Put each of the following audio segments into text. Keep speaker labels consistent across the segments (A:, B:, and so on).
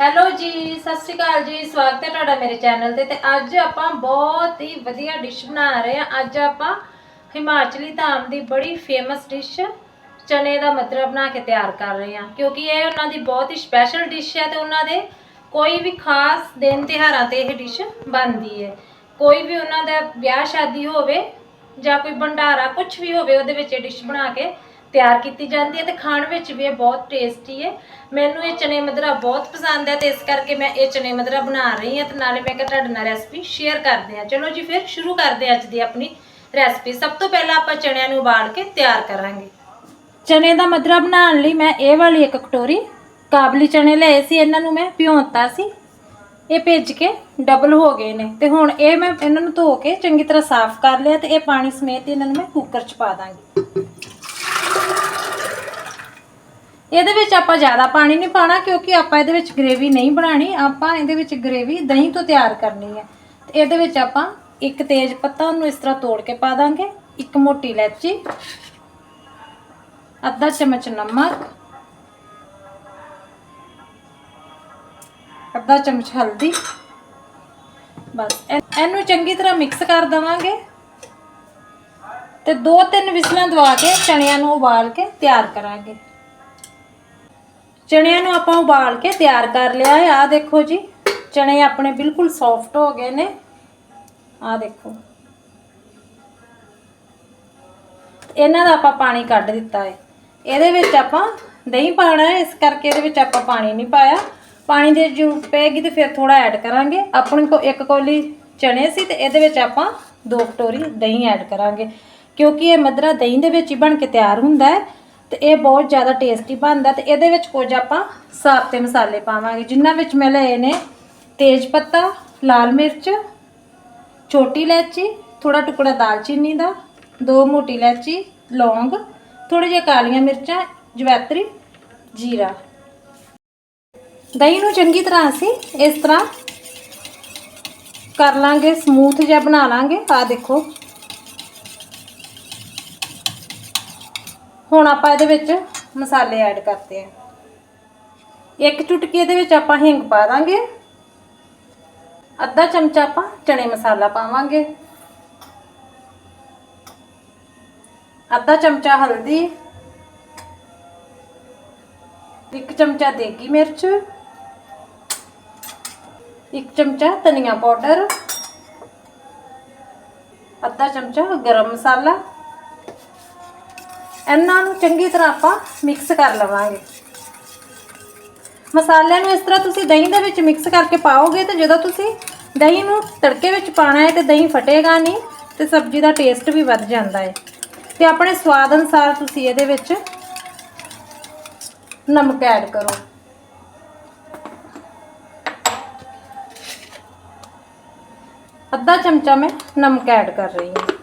A: Hello ਜੀ, ਸਤਿ ਸ਼੍ਰੀ ਅਕਾਲ ਜੀ। ਸਵਾਗਤ ਹੈ ਤੁਹਾਡਾ ਮੇਰੇ ਚੈਨਲ ਤੇ ਤੇ ਅੱਜ ਆਪਾਂ ਬਹੁਤ ਹੀ ਵਧੀਆ ਡਿਸ਼ ਬਣਾ ਰਹੇ ਹਾਂ। ਅੱਜ ਆਪਾਂ ਹਿਮਾਚਲੀ ਧਾਮ ਦੀ ਬੜੀ ਫੇਮਸ ਡਿਸ਼ ਚਨੇ ਦਾ ਮਟਰ ਬਣਾ ਕੇ ਤਿਆਰ ਕਰ ਰਹੇ ਹਾਂ। ਕਿਉਂਕਿ ਇਹ ਉਹਨਾਂ ਦੀ ਬਹੁਤ ਹੀ ਸਪੈਸ਼ਲ ਡਿਸ਼ ਹੈ ਤੇ ਉਹਨਾਂ ਦੇ ਕੋਈ ਵੀ ਖਾਸ ਦਿਨ ਤਿਉਹਾਰਾਂ ਤੇ ਇਹ ਡਿਸ਼ ਬਣਦੀ ਹੈ। ਕੋਈ ਵੀ ਉਹਨਾਂ ਦਾ ਵਿਆਹ ਸ਼ਾਦੀ ਹੋਵੇ ਜਾਂ ਕੋਈ ਭੰਡਾਰਾ ਕੁਝ ਵੀ ਹੋਵੇ, ਉਹਦੇ ਵਿੱਚ ਇਹ ਡਿਸ਼ ਬਣਾ ਕੇ ਤਿਆਰ ਕੀਤੀ ਜਾਂਦੀ ਹੈ ਤੇ ਖਾਣ ਵਿੱਚ ਵੀ ਇਹ ਬਹੁਤ ਟੇਸਟੀ ਹੈ। ਮੈਨੂੰ ਇਹ ਚਨੇ ਮਦਰਾ ਬਹੁਤ ਪਸੰਦ ਹੈ ਤੇ ਇਸ ਕਰਕੇ ਮੈਂ ਇਹ ਚਨੇ ਮਦਰਾ ਬਣਾ ਰਹੀ ਹਾਂ ਤੇ ਨਾਲੇ ਮੈਂ ਕਿਹਾ ਤੁਹਾਡੇ ਨਾਲ ਰੈਸਪੀ ਸ਼ੇਅਰ ਕਰਦੇ ਹਾਂ। ਚਲੋ ਜੀ, ਫਿਰ ਸ਼ੁਰੂ ਕਰਦੇ ਹਾਂ ਅੱਜ ਦੀ ਆਪਣੀ ਰੈਸਪੀ ਸਭ ਤੋਂ ਪਹਿਲਾਂ ਆਪਾਂ ਚਣਿਆਂ ਨੂੰ ਉਬਾਲ ਕੇ ਤਿਆਰ ਕਰਾਂਗੇ। ਚਨੇ ਦਾ ਮਦਰਾ ਬਣਾਉਣ ਲਈ ਮੈਂ ਇਹ ਵਾਲੀ ਇੱਕ ਕਟੋਰੀ ਕਾਬਲੀ ਚਨੇ ਲਏ ਸੀ, ਇਹਨਾਂ ਨੂੰ ਮੈਂ ਭਿਉਂਤਾ ਸੀ। ਇਹ ਭਿੱਜ ਕੇ ਡਬਲ ਹੋ ਗਏ ਨੇ ਤੇ ਹੁਣ ਇਹ ਮੈਂ ਇਹਨਾਂ ਨੂੰ ਧੋ ਕੇ ਚੰਗੀ ਤਰ੍ਹਾਂ ਸਾਫ਼ ਕਰ ਲਿਆ ਤੇ ਇਹ ਪਾਣੀ ਸਮੇਤ ਇਹਨਾਂ ਨੂੰ ਮੈਂ ਕੁੱਕਰ 'ਚ ਪਾ ਦਾਂਗੀ। ਇਹਦੇ ਵਿੱਚ ਆਪਾਂ ਜ਼ਿਆਦਾ ਪਾਣੀ ਨਹੀਂ ਪਾਣਾ ਕਿਉਂਕਿ ਆਪਾਂ ਇਹਦੇ ਵਿੱਚ ਗ੍ਰੇਵੀ ਨਹੀਂ ਬਣਾਣੀ ਆਪਾਂ ਇਹਦੇ ਵਿੱਚ ਗ੍ਰੇਵੀ ਦਹੀਂ ਤੋਂ ਤਿਆਰ ਕਰਨੀ ਹੈ। ਤੇ ਇਹਦੇ ਵਿੱਚ ਆਪਾਂ ਇੱਕ ਤੇਜ ਪੱਤਾ ਨੂੰ ਇਸ ਤਰ੍ਹਾਂ ਤੋੜ ਕੇ ਪਾ ਦਾਂਗੇ, ਇੱਕ ਮੋਟੀ ਇਲਾਇਚੀ, ਅੱਧਾ ਚਮਚ ਨਮਕ, ਅੱਧਾ ਚਮਚ ਹਲਦੀ। ਬਸ, ਇਹ- ਇਹਨੂੰ ਚੰਗੀ ਤਰ੍ਹਾਂ ਮਿਕਸ ਕਰ ਦਵਾਂਗੇ ਤੇ ਦੋ ਤਿੰਨ ਵਿਸਲਾਂ ਦਵਾ ਕੇ ਚਣਿਆਂ ਨੂੰ ਉਬਾਲ ਕੇ ਤਿਆਰ ਕਰਾਂਗੇ। ਚਣਿਆਂ ਨੂੰ ਆਪਾਂ ਉਬਾਲ ਕੇ ਤਿਆਰ ਕਰ ਲਿਆ ਹੈ। ਆ ਦੇਖੋ ਜੀ, ਚਣੇ ਆਪਣੇ ਬਿਲਕੁਲ ਸੌਫਟ ਹੋ ਗਏ ਨੇ। ਆ ਦੇਖੋ। ਇਹਨਾਂ ਦਾ ਆਪਾਂ ਪਾਣੀ ਕੱਢ ਦਿੱਤਾ ਹੈ। ਇਹਦੇ ਵਿੱਚ ਆਪਾਂ ਦਹੀਂ ਪਾਣਾ ਹੈ। ਇਸ ਕਰਕੇ ਇਹਦੇ ਵਿੱਚ ਆਪਾਂ ਪਾਣੀ ਨਹੀਂ ਪਾਇਆ। ਪਾਣੀ ਦੇ ਜ਼ਰੂਰਤ ਪਏਗੀ ਤੇ ਫਿਰ ਥੋੜਾ ਐਡ ਕਰਾਂਗੇ। ਆਪਣੇ ਕੋ ਇੱਕ ਕੋਲੀ ਚਣੇ ਸੀ ਤੇ ਇਹਦੇ ਵਿੱਚ ਆਪਾਂ ਦੋ ਕਟੋਰੀ ਦਹੀਂ ਐਡ ਕਰਾਂਗੇ। ਕਿਉਂਕਿ ਇਹ ਮਦਰਾ ਦਹੀਂ ਦੇ ਵਿੱਚ ਹੀ ਬਣ ਕੇ ਤਿਆਰ ਹੁੰਦਾ ਹੈ। ਤੇ ਇਹ ਬਹੁਤ ਜ਼ਿਆਦਾ ਟੇਸਟੀ ਬਣਦਾ ਤੇ ਇਹਦੇ ਵਿੱਚ ਕੁਝ ਆਪਾਂ ਸਾਬਤੇ ਮਸਾਲੇ ਪਾਵਾਂਗੇ, ਜਿਨ੍ਹਾਂ ਵਿੱਚ ਮੈਂ ਲਏ ਨੇ ਤੇਜ ਪੱਤਾ, ਲਾਲ ਮਿਰਚ, ਛੋਟੀ ਇਲਾਇਚੀ ਥੋੜਾ ਟੁਕੜਾ ਦਾਲਚੀਨੀ ਦਾ, ਦੋ ਮੋਟੀ ਇਲਾਇਚੀ, ਲੌਂਗ ਥੋੜੀ ਜਿਹੀ ਕਾਲੀਆਂ ਮਿਰਚਾਂ, ਜਵੈਤਰੀ, ਜੀਰਾ। ਦਹੀਂ ਨੂੰ ਚੰਗੀ ਤਰ੍ਹਾਂ ਅਸੀਂ ਇਸ ਤਰ੍ਹਾਂ ਕਰ ਲਾਂਗੇ ਸਮੂਥ ਜਿਹਾ ਬਣਾ ਲਾਂਗੇ। ਆ ਦੇਖੋ। ਹੁਣ ਆਪਾਂ ਇਹਦੇ ਵਿੱਚ ਮਸਾਲੇ ਐਡ ਕਰਦੇ ਹਾਂ ਇੱਕ ਚੁਟਕੀ ਇਹਦੇ ਵਿੱਚ ਆਪਾਂ ਹਿੰਗ ਪਾ ਦਾਂਗੇ। ਅੱਧਾ ਚਮਚਾ ਆਪਾਂ ਚਣੇ ਮਸਾਲਾ ਪਾਵਾਂਗੇ। ਅੱਧਾ ਚਮਚਾ ਹਲਦੀ। ਇੱਕ ਚਮਚਾ ਦੇਗੀ ਮਿਰਚ। ਇੱਕ ਚਮਚਾ ਧਨੀਆ ਪਾਊਡਰ। ਅੱਧਾ ਚਮਚਾ ਗਰਮ ਮਸਾਲਾ। ਇਹਨਾਂ ਨੂੰ ਚੰਗੀ ਤਰ੍ਹਾਂ ਆਪਾਂ ਮਿਕਸ ਕਰ ਲਵਾਂਗੇ। ਮਸਾਲਿਆਂ ਨੂੰ ਇਸ ਤਰ੍ਹਾਂ ਤੁਸੀਂ ਦਹੀਂ ਦੇ ਵਿੱਚ ਮਿਕਸ ਕਰਕੇ ਪਾਓਗੇ ਤੇ ਜਦੋਂ ਤੁਸੀਂ ਦਹੀਂ ਨੂੰ ਤੜਕੇ ਵਿੱਚ ਪਾਣਾ ਹੈ ਤੇ ਦਹੀਂ ਫਟੇਗਾ ਨਹੀਂ, ਤੇ ਸਬਜ਼ੀ ਦਾ ਟੇਸਟ ਵੀ ਵੱਧ ਜਾਂਦਾ ਹੈ। ਤੇ ਆਪਣੇ ਸਵਾਦ ਅਨੁਸਾਰ ਤੁਸੀਂ ਇਹਦੇ ਵਿੱਚ ਨਮਕ ਐਡ ਕਰੋ। ਅੱਧਾ ਚਮਚਾ ਮੈਂ ਨਮਕ ਐਡ ਕਰ ਰਹੀ ਹਾਂ।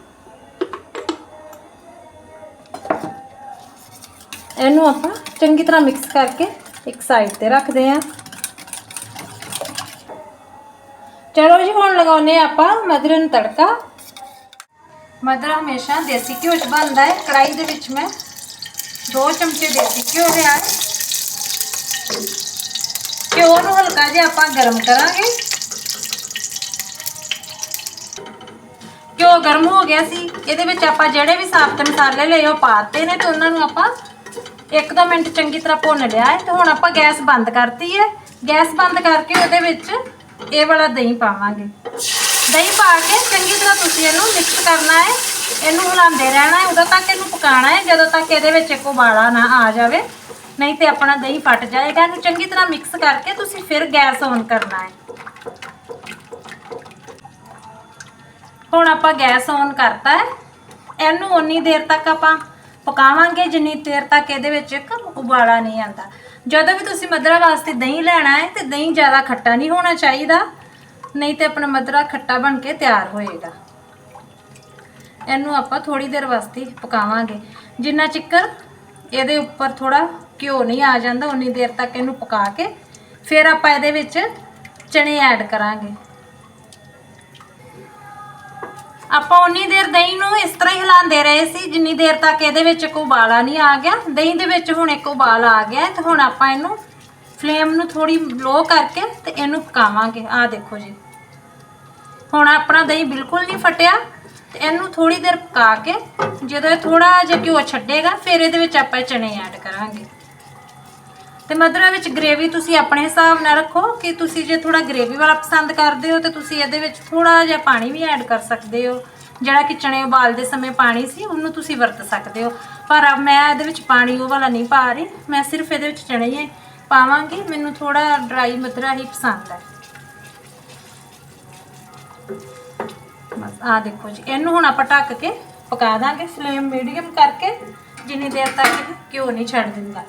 A: ਇਹਨੂੰ ਆਪਾਂ ਚੰਗੀ ਤਰ੍ਹਾਂ ਮਿਕਸ ਕਰਕੇ ਇੱਕ ਸਾਈਡ ਤੇ ਰੱਖਦੇ ਹਾਂ। ਚਲੋ ਜੀ, ਹੁਣ ਲਗਾਉਨੇ ਆਪਾਂ ਮਦਰ ਨੂੰ ਤੜਕਾ। ਮਦਰ ਹਮੇਸ਼ਾ ਦੇਸੀ ਘਿਓ ਚ ਬਣਦਾ ਹੈ। ਕੜਾਈ ਦੇ ਵਿੱਚ ਮੈਂ 2 ਚਮਚੇ ਦੇਸੀ ਘਿਓ ਲਿਆ ਹੈ। ਘਿਓ ਨੂੰ ਹਲਕਾ ਜਿਹਾ ਆਪਾਂ ਗਰਮ ਕਰਾਂਗੇ। ਘਿਓ ਗਰਮ ਹੋ ਗਿਆ ਸੀ। ਇਹਦੇ ਵਿੱਚ ਆਪਾਂ ਜਿਹੜੇ ਵੀ ਸਾਬਤ ਮਸਾਲੇ ਲਏ ਉਹ ਪਾਤੇ ਨੇ ਤੇ ਉਹਨਾਂ ਨੂੰ ਆਪਾਂ ਇੱਕ ਦੋ ਮਿੰਟ ਚੰਗੀ ਤਰ੍ਹਾਂ ਭੁੰਨ ਲਿਆ ਹੈ ਤੇ ਹੁਣ ਆਪਾਂ ਗੈਸ ਬੰਦ ਕਰਤੀ ਹੈ ਗੈਸ ਬੰਦ ਕਰਕੇ ਉਹਦੇ ਵਿੱਚ ਇਹ ਵਾਲਾ ਦਹੀਂ ਪਾਵਾਂਗੇ। ਦਹੀਂ ਪਾ ਕੇ ਚੰਗੀ ਤਰ੍ਹਾਂ ਤੁਸੀਂ ਇਹਨੂੰ ਮਿਕਸ ਕਰਨਾ ਹੈ ਇਹਨੂੰ ਹਿਲਾਉਂਦੇ ਰਹਿਣਾ ਹੈ ਉਦੋਂ ਤੱਕ ਇਹਨੂੰ ਪਕਾਉਣਾ ਹੈ ਜਦੋਂ ਤੱਕ ਇਹਦੇ ਵਿੱਚ ਇੱਕ ਉਬਾਲਾ ਨਾ ਆ ਜਾਵੇ। ਨਹੀਂ ਤੇ ਆਪਣਾ ਦਹੀਂ ਫਟ ਜਾਏਗਾ। ਇਹਨੂੰ ਚੰਗੀ ਤਰ੍ਹਾਂ ਮਿਕਸ ਕਰਕੇ ਤੁਸੀਂ ਫਿਰ ਗੈਸ ਔਨ ਕਰਨਾ ਹੈ ਹੁਣ ਆਪਾਂ ਗੈਸ ਔਨ ਕਰਤਾ ਹੈ ਇਹਨੂੰ ਉਨੀ ਦੇਰ ਤੱਕ ਆਪਾਂ ਪਕਾਵਾਂਗੇ ਜਿੰਨੀ ਦੇਰ ਤੱਕ ਇਹਦੇ ਵਿੱਚ ਇੱਕ ਉਬਾਲਾ ਨਹੀਂ ਆਂਦਾ ਜਦੋਂ ਵੀ ਤੁਸੀਂ ਮਦਰਾ ਵਾਸਤੇ ਦਹੀਂ ਲੈਣਾ ਹੈ ਤੇ ਦਹੀਂ ਜ਼ਿਆਦਾ ਖੱਟਾ ਨਹੀਂ ਹੋਣਾ ਚਾਹੀਦਾ, ਨਹੀਂ ਤੇ ਆਪਣਾ ਮਦਰਾ ਖੱਟਾ ਬਣ ਕੇ ਤਿਆਰ ਹੋਏਗਾ। ਇਹਨੂੰ ਆਪਾਂ ਥੋੜੀ ਦੇਰ ਵਾਸਤੇ ਪਕਾਵਾਂਗੇ। ਜਿੰਨਾ ਚਿੱਕਰ ਇਹਦੇ ਉੱਪਰ ਥੋੜਾ ਘਿਓ ਨਹੀਂ ਆ ਜਾਂਦਾ, ਉਨੀ ਦੇਰ ਤੱਕ ਇਹਨੂੰ ਪਕਾ ਕੇ ਫਿਰ ਆਪਾਂ ਇਹਦੇ ਵਿੱਚ ਚਣੇ ਐਡ ਕਰਾਂਗੇ। ਆਪਾਂ ਉਨੀ ਦੇਰ ਦਹੀਂ ਨੂੰ ਇਸ ਤਰ੍ਹਾਂ ਹੀ ਹਿਲਾਉਂਦੇ ਰਹੇ ਸੀ, ਜਿੰਨੀ ਦੇਰ ਤੱਕ ਇਹਦੇ ਵਿੱਚ ਇੱਕ ਉਬਾਲਾ ਨਹੀਂ ਆ ਗਿਆ। ਦਹੀਂ ਦੇ ਵਿੱਚ ਹੁਣ ਇੱਕ ਉਬਾਲ ਆ ਗਿਆ ਹੈ ਤੇ ਹੁਣ ਆਪਾਂ ਇਹਨੂੰ ਫਲੇਮ ਨੂੰ ਥੋੜੀ ਲੋ ਕਰਕੇ ਤੇ ਇਹਨੂੰ ਪਕਾਵਾਂਗੇ। ਆਹ ਦੇਖੋ ਜੀ। ਹੁਣ ਆਪਣਾ ਦਹੀਂ ਬਿਲਕੁਲ ਨਹੀਂ ਫਟਿਆ ਤੇ ਇਹਨੂੰ ਥੋੜੀ ਦੇਰ ਪਕਾ ਕੇ ਜਦੋਂ ਇਹ ਥੋੜਾ ਜਿਹਾ ਘਿਓ ਛੱਡੇਗਾ, ਫਿਰ ਇਹਦੇ ਵਿੱਚ ਆਪਾਂ ਚਨੇ ਐਡ ਕਰਾਂਗੇ। ਤੇ ਮਦਰਾ ਵਿੱਚ ਗ੍ਰੇਵੀ ਤੁਸੀਂ ਆਪਣੇ ਹਿਸਾਬ ਨਾਲ ਰੱਖੋ ਕਿ ਤੁਸੀਂ ਜੇ ਥੋੜਾ ਗ੍ਰੇਵੀ ਵਾਲਾ ਪਸੰਦ ਕਰਦੇ ਹੋ ਤੇ ਤੁਸੀਂ ਇਹਦੇ ਵਿੱਚ ਥੋੜਾ ਜਿਹਾ ਪਾਣੀ ਵੀ ਐਡ ਕਰ ਸਕਦੇ ਹੋ। ਜਿਹੜਾ ਕਿ ਚਣੇ ਉਬਾਲਦੇ ਸਮੇਂ ਪਾਣੀ ਸੀ, ਉਹਨੂੰ ਤੁਸੀਂ ਵਰਤ ਸਕਦੇ ਹੋ। ਪਰ ਮੈਂ ਇਹਦੇ ਵਿੱਚ ਪਾਣੀ ਉਹ ਵਾਲਾ ਨਹੀਂ ਪਾ ਰਹੀ। ਮੈਂ ਸਿਰਫ ਇਹਦੇ ਵਿੱਚ ਚਣੇ ਹੀ ਪਾਵਾਂਗੀ। ਮੈਨੂੰ ਥੋੜਾ ਡਰਾਈ ਮਦਰਾ ਹੀ ਪਸੰਦ ਹੈ। ਬਸ ਆ ਦੇਖੋ ਜੀ। ਇਹਨੂੰ ਹੁਣ ਆਪਾਂ ਢੱਕ ਕੇ ਪਕਾ ਦਾਂਗੇ। ਫਲੇਮ ਮੀਡੀਅਮ ਕਰਕੇ, ਜਿੰਨੀ ਦੇਰ ਤੱਕ ਘਿਓ ਨਹੀਂ ਛੱਡ ਦਿੰਦਾ।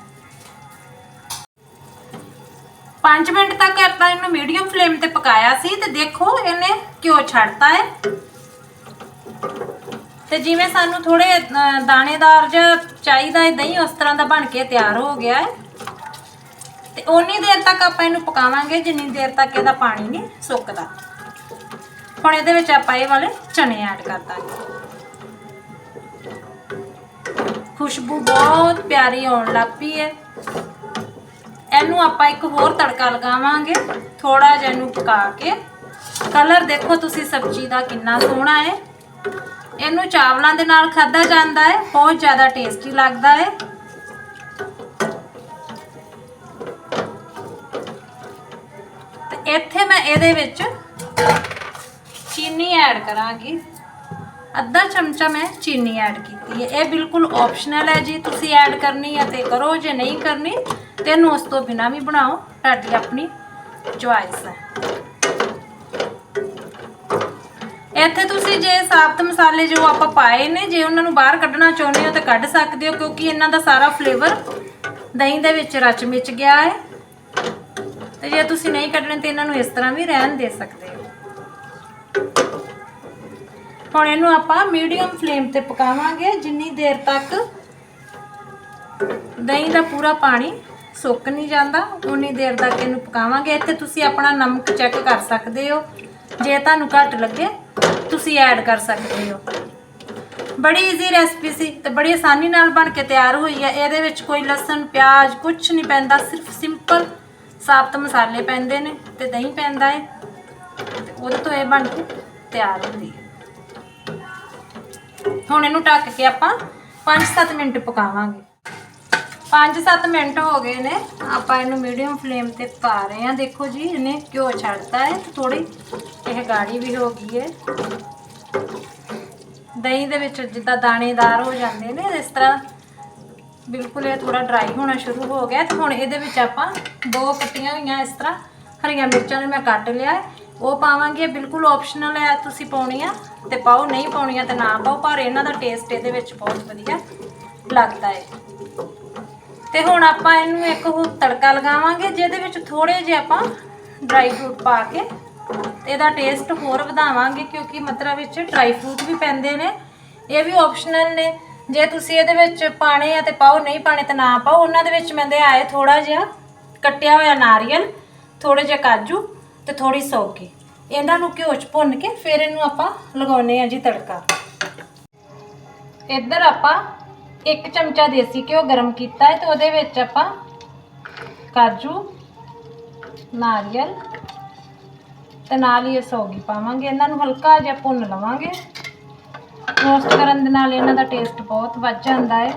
A: 5 ਮਿੰਟ ਤੱਕ ਆਪਾਂ ਇਹਨੂੰ ਮੀਡੀਅਮ ਫਲੇਮ ਤੇ ਪਕਾਇਆ ਸੀ ਤੇ ਦੇਖੋ ਇਹਨੇ ਘਿਓ ਛੱਡਤਾ ਹੈ ਤੇ ਜਿਵੇਂ ਸਾਨੂੰ ਥੋੜੇ ਦਾਣੇਦਾਰ ਜਿਹਾ ਚਾਹੀਦਾ ਹੈ ਦਹੀਂ ਉਸ ਤਰ੍ਹਾਂ ਦਾ ਬਣ ਕੇ ਤਿਆਰ ਹੋ ਗਿਆ ਹੈ ਤੇ ਓਨੀ ਦੇਰ ਤੱਕ ਆਪਾਂ ਇਹਨੂੰ ਪਕਾਵਾਂਗੇ, ਜਿੰਨੀ ਦੇਰ ਤੱਕ ਇਹਦਾ ਪਾਣੀ ਨਹੀਂ ਸੁੱਕਦਾ। ਹੁਣ ਇਹਦੇ ਵਿੱਚ ਆਪਾਂ ਇਹ ਵਾਲੇ ਚਨੇ ਐਡ ਕਰ ਦਾਂਗੇ। ਖੁਸ਼ਬੂ ਬਹੁਤ ਪਿਆਰੀ ਆਉਣ ਲੱਗ ਪਈ ਹੈ ਇਹਨੂੰ ਆਪਾਂ ਇੱਕ ਹੋਰ ਤੜਕਾ ਲਗਾਵਾਂਗੇ। ਥੋੜਾ ਜਿਹਾ ਇਹਨੂੰ ਪਕਾ ਕੇ। ਕਲਰ ਦੇਖੋ ਤੁਸੀਂ ਸਬਜ਼ੀ ਦਾ ਕਿੰਨਾ ਸੋਹਣਾ ਹੈ। ਇਹਨੂੰ ਚਾਵਲਾਂ ਦੇ ਨਾਲ ਖਾਧਾ ਜਾਂਦਾ ਹੈ, ਬਹੁਤ ਜ਼ਿਆਦਾ ਟੇਸਟੀ ਲੱਗਦਾ ਹੈ। ਤੇ ਇੱਥੇ ਮੈਂ ਇਹਦੇ ਵਿੱਚ ਚੀਨੀ ਐਡ ਕਰਾਂਗੀ। ਅੱਧਾ ਚਮਚਾ ਮੈਂ ਚੀਨੀ ਐਡ ਕੀਤੀ ਹੈ। ਇਹ ਬਿਲਕੁਲ ਆਪਸ਼ਨਲ ਹੈ ਜੀ, ਤੁਸੀਂ ਐਡ ਕਰਨੀ ਹੈ ਤੇ ਕਰੋ, ਜੇ ਨਹੀਂ ਕਰਨੀ ਤੇ ਉਸ ਤੋਂ ਬਿਨਾ ਵੀ ਬਣਾਓ ਤੁਹਾਡੀ ਆਪਣੀ ਚੁਆਇਸ ਹੈ। ਇੱਥੇ ਤੁਸੀਂ ਜੇ ਸਾਬਤ ਮਸਾਲੇ ਜੋ ਆਪਾਂ ਪਾਏ ਨੇ, ਜੇ ਉਹਨਾਂ ਨੂੰ ਬਾਹਰ ਕੱਢਣਾ ਚਾਹੁੰਦੇ ਹੋ ਤਾਂ ਕੱਢ ਸਕਦੇ ਹੋ, ਕਿਉਂਕਿ ਇਹਨਾਂ ਦਾ ਸਾਰਾ ਫਲੇਵਰ ਦਹੀਂ ਦੇ ਵਿੱਚ ਰਚ ਮਿਚ ਗਿਆ ਹੈ। ਤੇ ਜੇ ਤੁਸੀਂ ਨਹੀਂ ਕੱਢਣੇ ਤੇ ਇਹਨਾਂ ਨੂੰ ਇਸ ਤਰ੍ਹਾਂ ਵੀ ਰਹਿਣ ਦੇ ਸਕਦੇ ਹੋ। ਹੁਣ ਇਹਨੂੰ ਆਪਾਂ ਮੀਡੀਅਮ ਫਲੇਮ ਤੇ ਪਕਾਵਾਂਗੇ, ਜਿੰਨੀ ਦੇਰ ਤੱਕ ਦਹੀਂ ਦਾ ਪੂਰਾ ਪਾਣੀ ਸੁੱਕ ਨਹੀਂ ਜਾਂਦਾ, ਉਨੀ ਦੇਰ ਤੱਕ ਇਹਨੂੰ ਪਕਾਵਾਂਗੇ। ਇੱਥੇ ਤੁਸੀਂ ਆਪਣਾ ਨਮਕ ਚੈੱਕ ਕਰ ਸਕਦੇ ਹੋ। ਜੇ ਤੁਹਾਨੂੰ ਘੱਟ ਲੱਗੇ, ਤੁਸੀਂ ਐਡ ਕਰ ਸਕਦੇ ਹੋ। ਬੜੀ ਈਜ਼ੀ ਰੈਸਪੀ ਸੀ ਤੇ ਬੜੀ ਆਸਾਨੀ ਨਾਲ ਬਣ ਕੇ ਤਿਆਰ ਹੋਈ ਹੈ। ਇਹਦੇ ਵਿੱਚ ਕੋਈ ਲਸਣ, ਪਿਆਜ਼ ਕੁਝ ਨਹੀਂ ਪੈਂਦਾ, ਸਿਰਫ ਸਿੰਪਲ ਸਾਬਤ ਮਸਾਲੇ ਪੈਂਦੇ ਨੇ ਤੇ ਦਹੀਂ ਪੈਂਦਾ ਹੈ। ਉਹਦੇ ਤੋਂ ਇਹ ਬਣ ਕੇ ਤਿਆਰ ਹੁੰਦੀ ਹੈ। ਹੁਣ ਇਹਨੂੰ ਢੱਕ ਕੇ ਆਪਾਂ 5-7 ਮਿੰਟ ਪਕਾਵਾਂਗੇ। 5-7 ਮਿੰਟ ਹੋ ਗਏ ਨੇ। ਆਪਾਂ ਇਹਨੂੰ ਮੀਡੀਅਮ ਫਲੇਮ ਤੇ ਪਾ ਰਹੇ ਹਾਂ। ਦੇਖੋ ਜੀ, ਇਹਨੇ ਘਿਓ ਛੱਡਤਾ ਹੈ ਥੋੜੀ ਇਹ ਗਾੜੀ ਵੀ ਹੋ ਗਈ ਹੈ। ਦਹੀਂ ਦੇ ਵਿੱਚ ਜਿੱਦਾਂ ਦਾਣੇਦਾਰ ਹੋ ਜਾਂਦੇ ਨੇ, ਇਸ ਤਰ੍ਹਾਂ ਬਿਲਕੁਲ ਇਹ ਥੋੜਾ ਡਰਾਈ ਹੋਣਾ ਸ਼ੁਰੂ ਹੋ ਗਿਆ ਤੇ ਹੁਣ ਇਹਦੇ ਵਿੱਚ ਆਪਾਂ ਦੋ ਕੱਟੀਆਂ ਹੋਈਆਂ ਇਸ ਤਰ੍ਹਾਂ ਹਰੀਆਂ ਮਿਰਚਾਂ ਨੂੰ ਮੈਂ ਕੱਟ ਲਿਆ ਉਹ ਪਾਵਾਂਗੇ ਬਿਲਕੁਲ ਆਪਸ਼ਨਲ ਹੈ, ਤੁਸੀਂ ਪਾਉਣੀਆਂ ਤੇ ਪਾਓ, ਨਹੀਂ ਪਾਉਣੀਆਂ ਤੇ ਨਾ ਪਾਓ, ਪਰ ਇਹਨਾਂ ਦਾ ਟੇਸਟ ਇਹਦੇ ਵਿੱਚ ਬਹੁਤ ਵਧੀਆ ਲੱਗਦਾ ਹੈ। ਤੇ ਹੁਣ ਆਪਾਂ ਇਹਨੂੰ ਇੱਕ ਹੋਰ ਤੜਕਾ ਲਗਾਵਾਂਗੇ, ਜਿਹਦੇ ਵਿੱਚ ਥੋੜੇ ਜਿਹੇ ਆਪਾਂ ਡਰਾਈ ਫਰੂਟ ਪਾ ਕੇ ਤੇ ਇਹਦਾ ਟੇਸਟ ਹੋਰ ਵਧਾਵਾਂਗੇ, ਕਿਉਂਕਿ ਮਤਰਾ ਵਿੱਚ ਡਰਾਈ ਫਰੂਟ ਵੀ ਪੈਂਦੇ ਨੇ। ਇਹ ਵੀ ਆਪਸ਼ਨਲ ਨੇ। ਜੇ ਤੁਸੀਂ ਇਹਦੇ ਵਿੱਚ ਪਾਣੇ ਆ ਤੇ ਪਾਓ, ਨਹੀਂ ਪਾਣੇ ਤਾਂ ਨਾ ਪਾਓ। ਉਹਨਾਂ ਦੇ ਵਿੱਚ ਮੈਂਦੇ ਆਏ ਥੋੜਾ ਜਿਹਾ ਕੱਟਿਆ ਹੋਇਆ ਨਾਰੀਅਲ ਥੋੜੇ ਜਿਹਾ ਕਾਜੂ ਤੇ ਥੋੜੀ ਸੌਗੀ ਇਹਨਾਂ ਨੂੰ ਘਿਓ ਚ ਭੁੰਨ ਕੇ ਫਿਰ ਇਹਨੂੰ ਆਪਾਂ ਲਗਾਉਨੇ ਆ ਜੀ ਤੜਕਾ। ਇੱਧਰ ਆਪਾਂ ਇੱਕ ਚਮਚਾ ਦੇਸੀ ਘਿਓ ਗਰਮ ਕੀਤਾ ਹੈ ਤੇ ਉਹਦੇ ਵਿੱਚ ਆਪਾਂ ਕਾਜੂ, ਨਾਰੀਅਲ ਤੇ ਨਾਲ ਹੀ ਸੌਗੀ ਪਾਵਾਂਗੇ। ਇਹਨਾਂ ਨੂੰ ਹਲਕਾ ਜਿਹਾ ਭੁੰਨ ਲਵਾਂਗੇ। ਰੋਸਟ ਕਰਨ ਦੇ ਨਾਲ ਇਹਨਾਂ ਦਾ ਟੇਸਟ ਬਹੁਤ ਵੱਧ ਜਾਂਦਾ ਹੈ।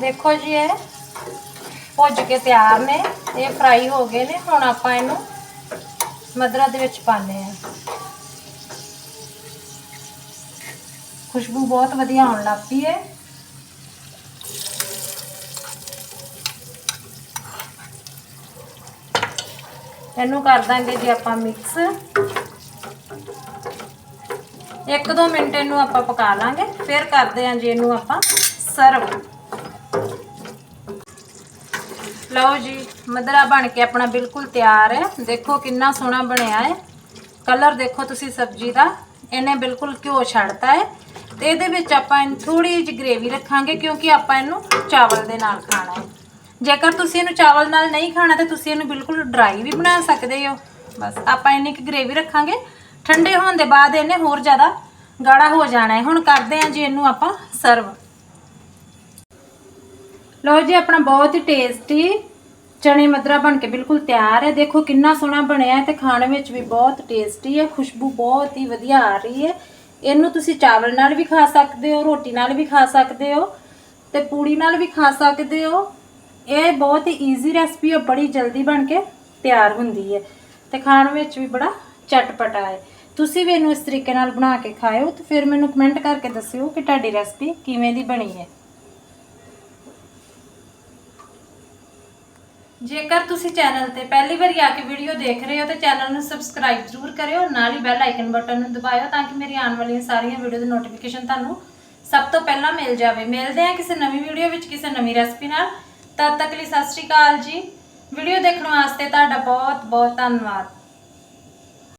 A: ਦੇਖੋ ਜੀ, ਇਹ ਭੁੱਜ ਕੇ ਤਿਆਰ ਨੇ। ਇਹ ਫਰਾਈ ਹੋ ਗਏ ਨੇ। ਹੁਣ ਆਪਾਂ ਇਹਨੂੰ ਮਦਰਾ ਦੇ ਵਿੱਚ ਪਾਣੇ ਆ ਖੁਸ਼ਬੂ ਬਹੁਤ ਵਧੀਆ ਆਉਣ ਲੱਗ ਪਈ ਹੈ ਇਹਨੂੰ ਕਰ ਦਾਂਗੇ ਜੀ ਆਪਾਂ ਮਿਕਸ ਇੱਕ ਦੋ ਮਿੰਟ ਇਹਨੂੰ ਆਪਾਂ ਪਕਾ ਲਾਂਗੇ, ਫਿਰ ਕਰਦੇ ਆਂ ਜੀ ਇਹਨੂੰ ਆਪਾਂ ਸਰਵ ਲਓ ਜੀ ਮਦਰਾ ਬਣ ਕੇ ਆਪਣਾ ਬਿਲਕੁਲ ਤਿਆਰ ਹੈ। ਦੇਖੋ ਕਿੰਨਾ ਸੋਹਣਾ ਬਣਿਆ ਹੈ। ਕਲਰ ਦੇਖੋ ਤੁਸੀਂ ਸਬਜ਼ੀ ਦਾ। ਇਹਨੇ ਬਿਲਕੁਲ ਘਿਓ ਛੱਡਤਾ ਹੈ। ਤੇ ਇਹਦੇ ਵਿੱਚ ਆਪਾਂ ਥੋੜੀ ਜਿਹੀ ਗ੍ਰੇਵੀ ਰੱਖਾਂਗੇ ਕਿਉਂਕਿ ਆਪਾਂ ਇਹਨੂੰ ਚਾਵਲ ਦੇ ਨਾਲ ਖਾਣਾ ਹੈ। ਜੇਕਰ ਤੁਸੀਂ ਇਹਨੂੰ ਚਾਵਲ ਨਾਲ ਨਹੀਂ ਖਾਣਾ ਤੇ ਤੁਸੀਂ ਇਹਨੂੰ ਬਿਲਕੁਲ ਡਰਾਈ ਵੀ ਬਣਾ ਸਕਦੇ ਹੋ। ਬਸ ਆਪਾਂ ਇੰਨੀ ਕੁ ਗ੍ਰੇਵੀ ਰੱਖਾਂਗੇ। ਠੰਡੇ ਹੋਣ ਦੇ ਬਾਅਦ ਇਹਨੇ ਹੋਰ ਜ਼ਿਆਦਾ ਗਾੜਾ ਹੋ ਜਾਣਾ ਹੈ। ਹੁਣ ਕਰਦੇ ਹਾਂ ਜੀ ਇਹਨੂੰ ਆਪਾਂ ਸਰਵ ਲਓ ਜੀ, ਆਪਣਾ ਬਹੁਤ ਹੀ ਟੇਸਟੀ ਚਣੇ ਮਦਰਾ ਬਣ ਕੇ ਬਿਲਕੁਲ ਤਿਆਰ ਹੈ। ਦੇਖੋ ਕਿੰਨਾ ਸੋਹਣਾ ਬਣਿਆ ਹੈ ਤੇ ਖਾਣ ਵਿੱਚ ਵੀ ਬਹੁਤ ਟੇਸਟੀ ਹੈ। ਖੁਸ਼ਬੂ ਬਹੁਤ ਹੀ ਵਧੀਆ ਆ ਰਹੀ ਹੈ। ਇਹਨੂੰ ਤੁਸੀਂ ਚਾਵਲ ਨਾਲ ਵੀ ਖਾ ਸਕਦੇ ਹੋ, ਰੋਟੀ ਨਾਲ ਵੀ ਖਾ ਸਕਦੇ ਹੋ ਤੇ ਪੂੜੀ ਨਾਲ ਵੀ ਖਾ ਸਕਦੇ ਹੋ। ਇਹ ਬਹੁਤ ਹੀ ਈਜ਼ੀ ਰੈਸਪੀ ਹੈ ਬੜੀ ਜਲਦੀ ਬਣ ਕੇ ਤਿਆਰ ਹੁੰਦੀ ਹੈ ਤੇ ਖਾਣ ਵਿੱਚ ਵੀ ਬੜਾ ਚਟਪਟਾ ਹੈ। ਤੁਸੀਂ ਵੀ ਇਹਨੂੰ ਇਸ ਤਰੀਕੇ ਨਾਲ ਬਣਾ ਕੇ ਖਾਇਓ ਤੇ ਫਿਰ ਮੈਨੂੰ ਕਮੈਂਟ ਕਰਕੇ ਦੱਸਿਓ ਕਿ ਤੁਹਾਡੀ ਰੈਸਪੀ ਕਿਵੇਂ ਦੀ ਬਣੀ ਹੈ। ਜੇਕਰ ਤੁਸੀਂ ਚੈਨਲ ਤੇ ਪਹਿਲੀ ਵਾਰੀ ਆ ਕੇ ਵੀਡੀਓ ਦੇਖ ਰਹੇ ਹੋ ਤਾਂ ਚੈਨਲ ਨੂੰ ਸਬਸਕ੍ਰਾਈਬ ਜ਼ਰੂਰ ਕਰਿਓ, ਨਾਲ ਹੀ ਬੈਲ ਆਈਕਨ ਬਟਨ ਨੂੰ ਦਬਾਇਓ ਤਾਂ ਕਿ ਮੇਰੀ ਆਉਣ ਵਾਲੀਆਂ ਸਾਰੀਆਂ ਵੀਡੀਓ ਦੀ ਨੋਟੀਫਿਕੇਸ਼ਨ ਤੁਹਾਨੂੰ ਸਭ ਤੋਂ ਪਹਿਲਾਂ ਮਿਲ ਜਾਵੇ। ਮਿਲਦੇ ਹਾਂ ਕਿਸੇ ਨਵੀਂ ਵੀਡੀਓ ਵਿੱਚ, ਕਿਸੇ ਨਵੀਂ ਰੈਸਪੀ ਨਾਲ। ਤਦ ਤੱਕ ਲਈ ਸਤਿ ਸ਼੍ਰੀ ਅਕਾਲ ਜੀ। ਵੀਡੀਓ ਦੇਖਣ ਵਾਸਤੇ ਤੁਹਾਡਾ ਬਹੁਤ ਬਹੁਤ ਧੰਨਵਾਦ।